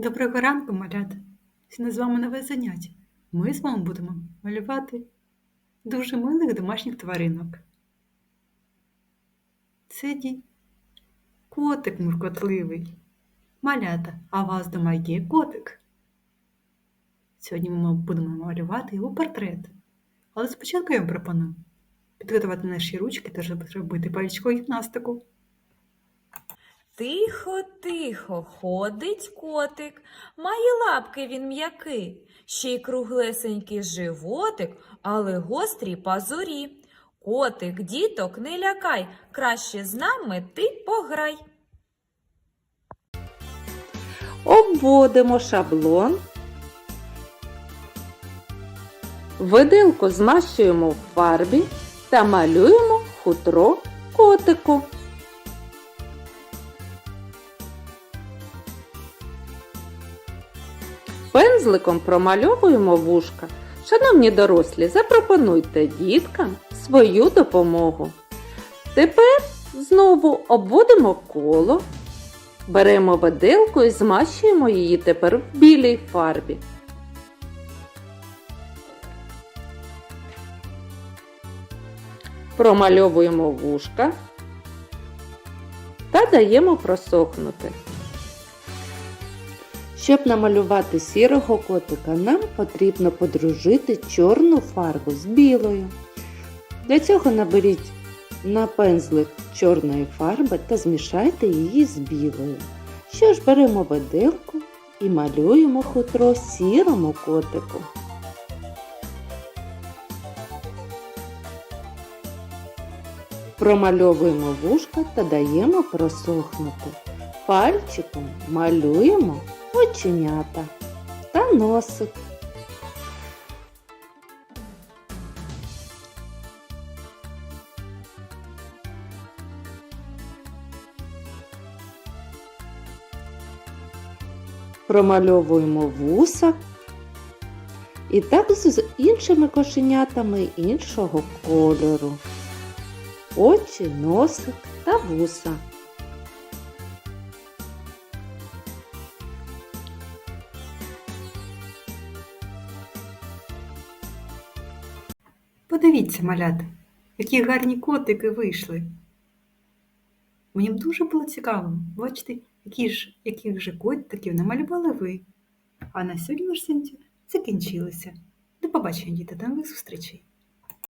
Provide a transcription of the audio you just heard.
Доброго ранку, малята! Сьогодні з вами нове заняття. Ми з вами будемо малювати дуже милих домашніх тваринок. Це ді... котик муркотливий. Малята, а у вас дома є котик? Сьогодні ми будемо малювати його портрет. Але спочатку я вам пропоную підготувати наші ручки та зробити пальчикову гімнастику. Тихо, тихо, ходить котик, має лапки він м'який, ще й круглесенький животик, але гострі пазурі. Котик, діток, не лякай, краще з нами ти пограй. Обводимо шаблон. Виделку змащуємо в фарбі та малюємо хутро котику. Пензликом промальовуємо вушка. Шановні дорослі, запропонуйте діткам свою допомогу. Тепер знову обводимо коло, беремо виделку і змащуємо її тепер в білій фарбі. Промальовуємо вушка та даємо просохнути. Щоб намалювати сірого котика, нам потрібно подружити чорну фарбу з білою. Для цього наберіть на пензлик чорної фарби та змішайте її з білою. Що ж, беремо виделку і малюємо хутро сірому котику. Промальовуємо вушка та даємо просохнути. Пальчиком малюємо оченята та носик. Промальовуємо вуса. І так з іншими кошенятами іншого кольору. Очі, носик та вуса. Подивіться, малята, які гарні котики вийшли. Мені дуже було цікаво бачити, які ж, яких же котиків намалювали ви. А на сьогодні ж закінчилося. До побачення, діти, до нових зустрічей!